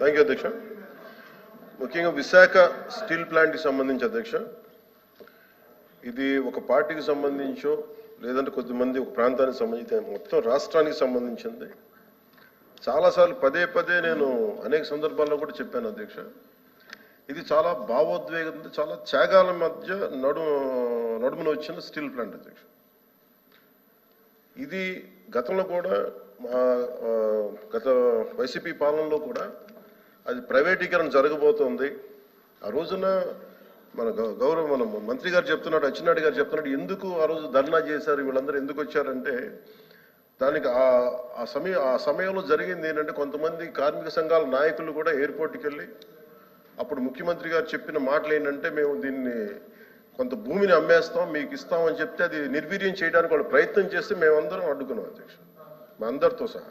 Thank you అధ్యక్ష ముఖ్యంగా Visakha steel ప్లాంట్కి సంబంధించి అధ్యక్ష ఇది ఒక పార్టీకి సంబంధించో లేదంటే కొద్దిమంది ఒక ప్రాంతానికి సంబంధించి మొత్తం రాష్ట్రానికి సంబంధించింది చాలాసార్లు పదే పదే నేను అనేక సందర్భాల్లో కూడా చెప్పాను అధ్యక్ష ఇది చాలా భావోద్వేగం చాలా త్యాగాల మధ్య నడు నడుమున వచ్చిన స్టీల్ ప్లాంట్ అధ్యక్ష ఇది గతంలో కూడా మా గత వైసీపీ పాలనలో కూడా అది ప్రైవేటీకరణ జరగబోతోంది. ఆ రోజున మన గౌరవ మన మంత్రి గారు చెప్తున్నాడు అచ్చెన్నాయుడు గారు చెప్తున్నాడు ఎందుకు ఆ రోజు ధర్నా చేశారు వీళ్ళందరూ ఎందుకు వచ్చారంటే దానికి ఆ ఆ సమయం ఆ సమయంలో జరిగింది ఏంటంటే కొంతమంది కార్మిక సంఘాల నాయకులు కూడా ఎయిర్పోర్ట్కి వెళ్ళి అప్పుడు ముఖ్యమంత్రి గారు చెప్పిన మాటలు ఏంటంటే మేము దీన్ని కొంత భూమిని అమ్మేస్తాం మీకు ఇస్తామని చెప్తే అది నిర్వీర్యం చేయడానికి వాళ్ళు ప్రయత్నం చేస్తే మేమందరం అడ్డుకున్నాం అధ్యక్షుడు. మా అందరితో సహా.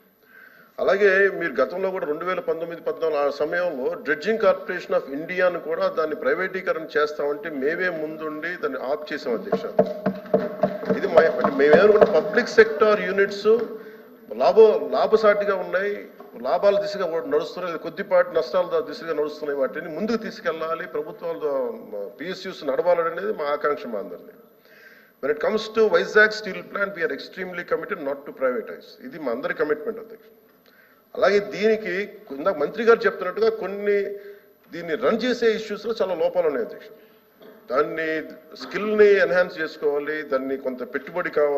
అలాగే మీరు గతంలో కూడా రెండు వేల పంతొమ్మిది పద్నాలుగు ఆ సమయంలో డ్రెడ్జింగ్ కార్పొరేషన్ ఆఫ్ ఇండియాను కూడా దాన్ని ప్రైవేటీకరణ చేస్తామంటే మేమే ముందుండి దాన్ని ఆప్ చేసాం అధ్యక్ష. ఇది మా మేమేమనుకుంటే పబ్లిక్ సెక్టార్ యూనిట్స్ లాభ లాభసాటిగా ఉన్నాయి. లాభాల దిశగా నడుస్తున్నాయి. కొద్దిపాటి నష్టాల దిశగా నడుస్తున్నాయి. వాటిని ముందుకు తీసుకెళ్ళాలి. ప్రభుత్వాలు పిఎస్యూస్ నడవాలనేది మా ఆకాంక్ష మా అందరిది. When it comes to Vizag steel plant we're extremely committed not to privatise ఇది మా అందరి కమిట్మెంట్ అధ్యక్ష. అలాగే దీనికి ఇందాక మంత్రి గారు చెప్తున్నట్టుగా కొన్ని దీన్ని రన్ చేసే ఇష్యూస్లో చాలా లోపాలు ఉన్నాయి అధ్యక్ష దాన్ని స్కిల్ని ఎన్హాన్స్ చేసుకోవాలి దాన్ని కొంత పెట్టుబడి కావాలి.